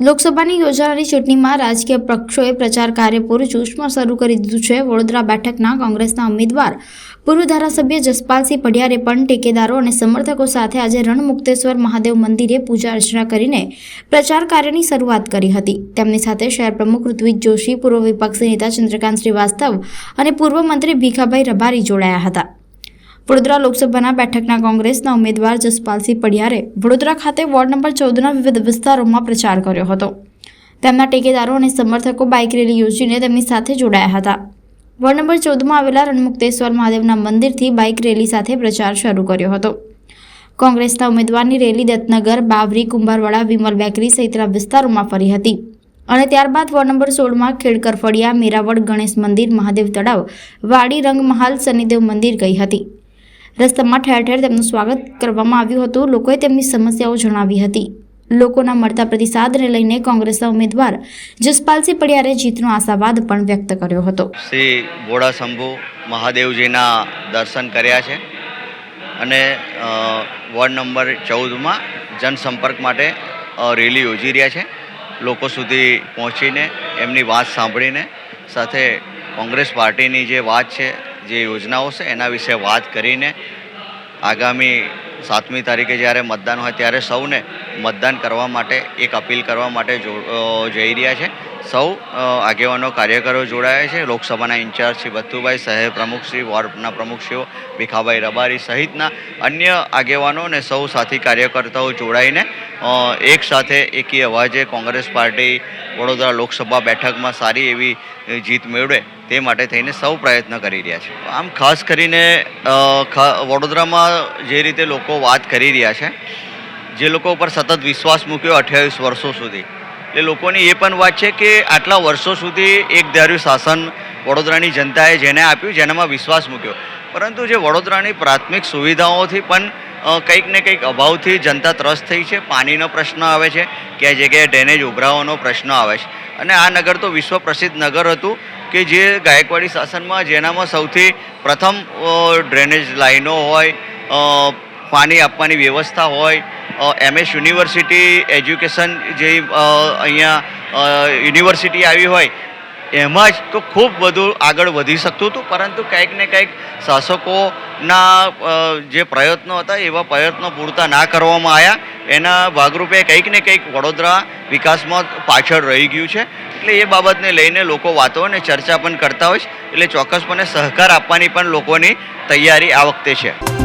લોકસભાની યોજાનારી ચૂંટણીમાં રાજકીય પક્ષોએ પ્રચાર કાર્ય પૂરજોશમાં શરૂ કરી દીધું છે. વડોદરા બેઠકના કોંગ્રેસના ઉમેદવાર પૂર્વ ધારાસભ્ય જસપાલસિંહ પઢિયારે પણ ટેકેદારો અને સમર્થકો સાથે આજે રણમુક્તેશ્વર મહાદેવ મંદિરે પૂજા અર્ચના કરીને પ્રચાર કાર્યની શરૂઆત કરી હતી. તેમની સાથે શહેર પ્રમુખ ઋત્વિજ જોશી, પૂર્વ વિપક્ષી નેતા ચંદ્રકાંત શ્રીવાસ્તવ અને પૂર્વ મંત્રી ભીખાભાઈ રબારી જોડાયા હતા. વડોદરા લોકસભાના બેઠકના કોંગ્રેસના ઉમેદવાર જસપાલસિંહ પડિયારે વડોદરા ખાતે વોર્ડ નંબર ચૌદના વિવિધ વિસ્તારોમાં પ્રચાર કર્યો હતો. તેમના ટેકેદારો અને સમર્થકો બાઇક રેલી યોજીને તેમની સાથે જોડાયા હતા. વોર્ડ નંબર ચૌદમાં આવેલા રણમુક્તેશ્વર મહાદેવના મંદિરથી બાઇક રેલી સાથે પ્રચાર શરૂ કર્યો હતો. કોંગ્રેસના ઉમેદવારની રેલી દત્તનગર, બાવરી, કુંભારવાડા, વિમલ બેકરી સહિતના વિસ્તારોમાં ફરી હતી. અને ત્યારબાદ વોર્ડ નંબર સોળમાં ખેડકર ફળિયા મેરાવડ, ગણેશ મંદિર, મહાદેવ તળાવ, વાડી રંગમહાલ, શનિદેવ મંદિર ગઈ હતી. રસ્તામાં ઠેર ઠેર તેમનું સ્વાગત કરવામાં આવ્યું હતું. લોકોએ તેમની સમસ્યાઓ જણાવી હતી. લોકોના મળતા પ્રતિસાદને લઈને કોંગ્રેસના ઉમેદવાર જસપાલસિંહ પડિયારે જીતનો આશાવાદ પણ વ્યક્ત કર્યો હતો. શ્રી ગોળા શંભુ મહાદેવજીના દર્શન કર્યા છે અને વોર્ડ નંબર ચૌદમાં જનસંપર્ક માટે રેલી યોજી રહ્યા છે. લોકો સુધી પહોંચીને એમની વાત સાંભળીને સાથે કોંગ્રેસ પાર્ટીની જે વાત છે જે યોજનાઓ છે, એના વિશે વાત કરીને આગામી સાતમી તારીખે જ્યારે મતદાન હોય ત્યારે સૌને મતદાન કરવા માટે એક અપીલ કરવા માટે જઈ રહ્યા છે. સૌ આગેવાનો, કાર્યકરો જોડાયા છે. લોકસભાના ઇન્ચાર્જ શ્રી બથુભાઈ, શહેર પ્રમુખશ્રી વોર્ડના પ્રમુખશ્રીઓ ભીખાભાઈ રબારી સહિતના અન્ય આગેવાનો અને સૌ સાથી કાર્યકર્તાઓ જોડાઈને એક સાથે એકી અવાજે કોંગ્રેસ પાર્ટી વડોદરા લોકસભા બેઠકમાં સારી એવી જીત મેળવે તે માટે થઈને સૌ પ્રયત્ન કરી રહ્યા છે. આમ ખાસ કરીને વડોદરામાં જે રીતે લોકો વાત કરી રહ્યા છે, જે લોકો ઉપર સતત વિશ્વાસ મૂક્યો અઠ્યાવીસ વર્ષો સુધી એ લોકોની એ પણ વાત છે કે આટલા વર્ષો સુધી એક ધાર્યું શાસન વડોદરાની જનતાએ જેને આપ્યું, જેનામાં વિશ્વાસ મૂક્યો. પરંતુ જે વડોદરાની પ્રાથમિક સુવિધાઓથી પણ કંઈક ને કંઈક અભાવથી જનતા ત્રસ્ત થઈ છે. પાણીનો પ્રશ્ન આવે છે કે જગ્યાએ ડ્રેનેજ ઉભરાવાનો પ્રશ્ન આવે છે. અને આ નગર તો વિશ્વ પ્રસિદ્ધ નગર હતું કે જે ગાયકવાડી શાસનમાં જેનામાં સૌથી પ્રથમ ડ્રેનેજ લાઈનો હોય પાણી આપવાની વ્યવસ્થા હોય એમએસ યુનિવર્સિટી એજ્યુકેશન જે અહીંયા યુનિવર્સિટી આવી હોય એમાં જ તો ખૂબ બધું આગળ વધી શકતું હતું, પરંતુ કંઈક ને કંઈક શાસકોના જે પ્રયત્નો હતા, એવા પ્રયત્નો પૂરતા ના કરવામાં આવ્યા. એના ભાગરૂપે કંઈક ને કંઈક વડોદરા વિકાસમાં પાછળ રહી ગયું છે. એટલે એ બાબતને લઈને લોકો વાતો અને ચર્ચા પણ કરતા હોય છે. એટલે ચોક્કસપણે સહકાર આપવાની પણ લોકોની તૈયારી આ વખતે છે.